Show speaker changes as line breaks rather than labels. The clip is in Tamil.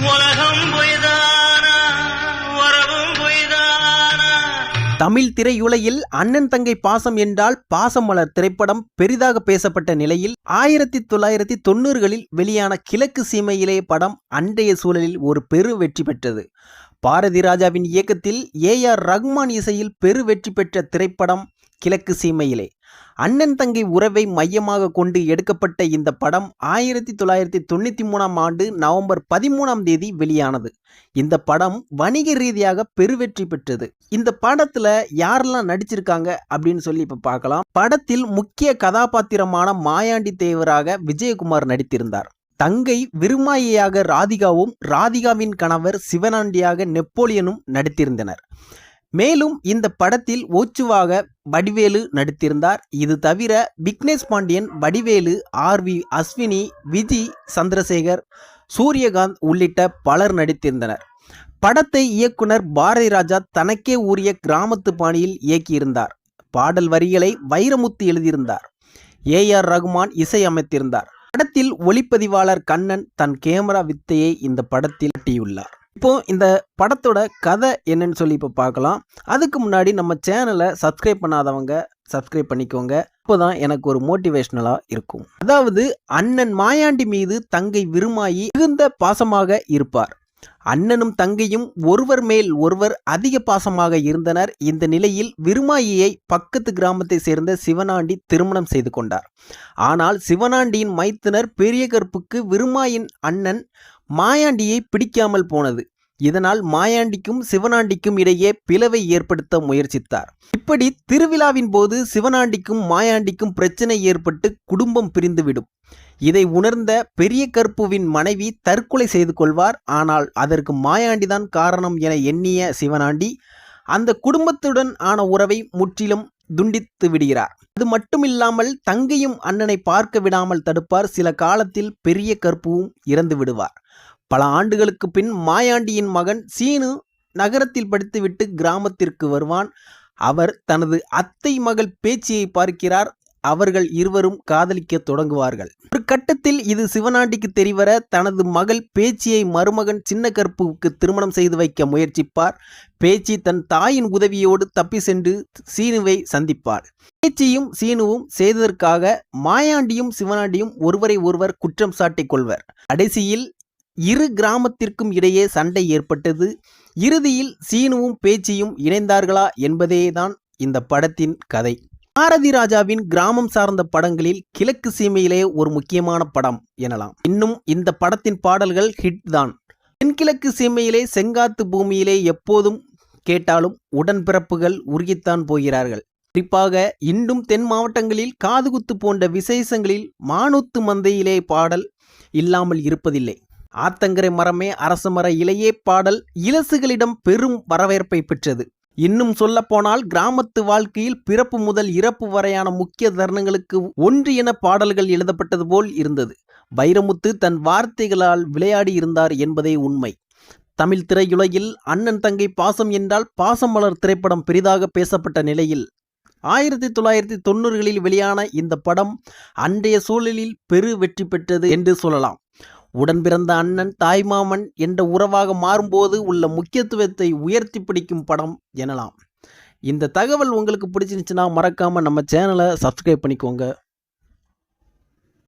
உலகம் பொய்தானா? உறவும் பொய்தானா?
தமிழ் திரையுலகில் அண்ணன் தங்கை பாசம் என்றால் பாசமலர் திரைப்படம் பெரிதாக பேசப்பட்ட நிலையில் ஆயிரத்தி தொள்ளாயிரத்தி தொண்ணூறுகளில் வெளியான கிழக்கு சீமையிலே படம் அன்றைய சூழலில் ஒரு பெரு வெற்றி பெற்றது. பாரதி ராஜாவின் இயக்கத்தில் ஏ ஆர் ரஹ்மான் இசையில் பெரு வெற்றி பெற்ற திரைப்படம் கிழக்கு சீமையிலே. அண்ணன் தங்கை உறவை மையமாக கொண்டு எடுக்கப்பட்ட இந்த படம் ஆயிரத்தி தொள்ளாயிரத்தி தொண்ணூற்றி மூணாம் ஆண்டு நவம்பர் பதிமூணாம் தேதி வெளியானது. இந்த படம் வணிக ரீதியாக பெருவெற்றி பெற்றது. இந்த படத்துல யாரெல்லாம் நடிச்சிருக்காங்க அப்படின்னு சொல்லி இப்ப பார்க்கலாம். படத்தில் முக்கிய கதாபாத்திரமான மாயாண்டி தேவராக விஜயகுமார் நடித்திருந்தார். தங்கை விருமாயியாக ராதிகாவும் ராதிகாவின் கணவர் சிவனாண்டியாக நெப்போலியனும் நடித்திருந்தனர். மேலும் இந்த படத்தில் ஓச்சுவாக வடிவேலு நடித்திருந்தார். இது தவிர விக்னேஷ் பாண்டியன் வடிவேலு ஆர் வி அஸ்வினி விஜி சந்திரசேகர் சூரியகாந்த் உள்ளிட்ட பலர் நடித்திருந்தனர். படத்தை இயக்குனர் பாரதி ராஜா தனக்கே உரிய கிராமத்து பாணியில் இயக்கியிருந்தார். பாடல் வரிகளை வைரமுத்து எழுதியிருந்தார். ஏ ஆர் ரகுமான் இசையமைத்திருந்தார். படத்தில் ஒளிப்பதிவாளர் கண்ணன் தன் கேமரா வித்தையை இந்த படத்தில் காட்டியுள்ளார். இப்போ இந்த படத்தோட கதை என்னன்னு சொல்லி இப்போ பார்க்கலாம். அதுக்கு முன்னாடி நம்ம சேனலை சப்ஸ்கிரைப் பண்ணாதவங்க சப்ஸ்கிரைப் பண்ணிக்கோங்க. அப்போதான் எனக்கு ஒரு மோட்டிவேஷ்னலாக இருக்கும். அதாவது அண்ணன் மாயாண்டி மீது தங்கை விருமாயி மிகுந்த பாசமாக இருப்பார். அண்ணனும் தங்கையும் ஒருவர் மேல் ஒருவர் அதிக பாசமாக இருந்தனர். இந்த நிலையில் விருமாயியை பக்கத்து கிராமத்தை சேர்ந்த சிவனாண்டி திருமணம் செய்து கொண்டார். ஆனால் சிவனாண்டியின் மைத்துனர் பெரிய கற்புக்கு விருமாயின் அண்ணன் மாயாண்டியை பிடிக்காமல் போனது. இதனால் மாயாண்டிக்கும் சிவனாண்டிக்கும் இடையே பிளவை ஏற்படுத்த முயற்சித்தார். இப்படி திருவிழாவின் போது சிவனாண்டிக்கும் மாயாண்டிக்கும் பிரச்சனை ஏற்பட்டு குடும்பம் பிரிந்துவிடும். இதை உணர்ந்த பெரிய கற்புவின் மனைவி தற்கொலை செய்து கொள்வார். ஆனால் அதற்கு மாயாண்டிதான் காரணம் என எண்ணிய சிவனாண்டி அந்த குடும்பத்துடன் ஆன உறவை முற்றிலும் துண்டித்து விடுகிறார். அது மட்டுமில்லாமல் தங்கையும் அண்ணனை பார்க்க விடாமல் தடுப்பார். சில காலத்தில் பெரிய கற்புவும் இறந்து விடுவார். பல ஆண்டுகளுக்கு பின் மாயாண்டியின் மகன் சீனு நகரத்தில் படித்துவிட்டு கிராமத்திற்கு வருவான். அவர் தனது அத்தை மகள் பேச்சியை பார்க்கிறார். அவர்கள் இருவரும் காதலிக்க தொடங்குவார்கள். ஒரு கட்டத்தில் இது சிவனாண்டிக்கு தெரிவர தனது மகள் பேச்சியை மருமகன் சின்ன கருப்புக்கு திருமணம் செய்து வைக்க முயற்சிப்பார். பேச்சி தன் தாயின் உதவியோடு தப்பி சென்று சீனுவை சந்திப்பார். பேச்சியும் சீனுவும் செய்ததற்காக மாயாண்டியும் சிவனாண்டியும் ஒருவரை ஒருவர் குற்றம் சாட்டிக் கொள்வர். கடைசியில் இரு கிராமத்திற்கும் இடையே சண்டை ஏற்பட்டது. இறுதியில் சீனுவும் பேச்சியும் இணைந்தார்களா என்பதேதான் இந்த படத்தின் கதை. பாரதி ராஜாவின் கிராமம் சார்ந்த படங்களில் கிழக்கு சீமையிலே ஒரு முக்கியமான படம் எனலாம். இன்னும் இந்த படத்தின் பாடல்கள் ஹிட் தான். தென்கிழக்கு சீமையிலே செங்காத்து பூமியிலே எப்போதும் கேட்டாலும் உடன்பிறப்புகள் உருகித்தான் போகிறார்கள். குறிப்பாக இன்றும் தென் மாவட்டங்களில் காதுகுத்து போன்ற விசேஷங்களில் மானூத்து மந்தையிலே பாடல் இல்லாமல் இருப்பதில்லை. ஆத்தங்கரை மரமே அரச மர இலையே பாடல் இலசுகளிடம் பெரும் வரவேற்பை பெற்றது. இன்னும் சொல்லப்போனால் கிராமத்து வாழ்க்கையில் பிறப்பு முதல் இறப்பு வரையான முக்கிய தருணங்களுக்கு ஒன்று என பாடல்கள் எழுதப்பட்டது போல் இருந்தது. வைரமுத்து தன் வார்த்தைகளால் விளையாடி இருந்தார் என்பதே உண்மை. தமிழ் திரையுலகில் அண்ணன் தங்கை பாசம் என்றால் பாசம் மலர் திரைப்படம் பெரிதாக பேசப்பட்ட நிலையில் ஆயிரத்தி தொள்ளாயிரத்தி தொண்ணூறுகளில் வெளியான இந்த படம் அன்றைய சூழலில் பெரு வெற்றி பெற்றது என்று சொல்லலாம். உடன் பிறந்த அண்ணன் தாய்மாமன் என்ற உறவாக மாறும்போது உள்ள முக்கியத்துவத்தை உயர்த்தி பிடிக்கும் படம் எனலாம். இந்த தகவல் உங்களுக்கு பிடிச்சிருந்துச்சுன்னா மறக்காமல் நம்ம சேனலை சப்ஸ்கிரைப் பண்ணிக்கோங்க.